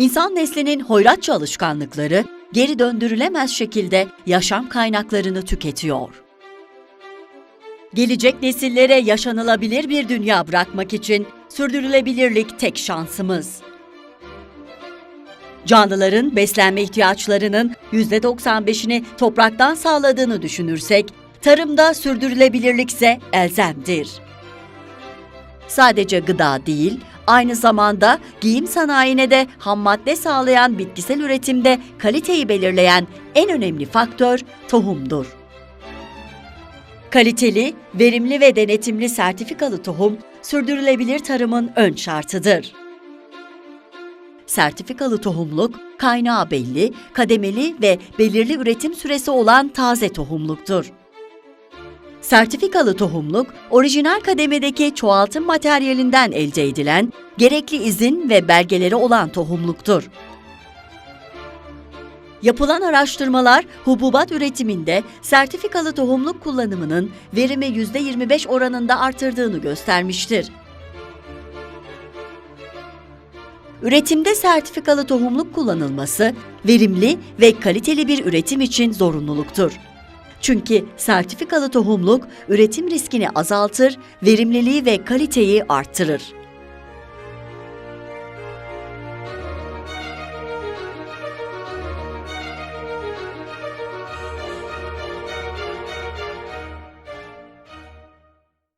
İnsan neslinin hoyratça alışkanlıkları geri döndürülemez şekilde yaşam kaynaklarını tüketiyor. Gelecek nesillere yaşanılabilir bir dünya bırakmak için sürdürülebilirlik tek şansımız. Canlıların beslenme ihtiyaçlarının %95'ini topraktan sağladığını düşünürsek, tarımda sürdürülebilirlikse elzemdir. Sadece gıda değil, aynı zamanda giyim sanayine de ham madde sağlayan bitkisel üretimde kaliteyi belirleyen en önemli faktör tohumdur. Kaliteli, verimli ve denetimli sertifikalı tohum sürdürülebilir tarımın ön şartıdır. Sertifikalı tohumluk, kaynağı belli, kademeli ve belirli üretim süresi olan taze tohumluktur. Sertifikalı tohumluk, orijinal kademedeki çoğaltım materyalinden elde edilen, gerekli izin ve belgeleri olan tohumluktur. Yapılan araştırmalar hububat üretiminde sertifikalı tohumluk kullanımının verimi %25 oranında artırdığını göstermiştir. Üretimde sertifikalı tohumluk kullanılması verimli ve kaliteli bir üretim için zorunluluktur. Çünkü sertifikalı tohumluk üretim riskini azaltır, verimliliği ve kaliteyi arttırır.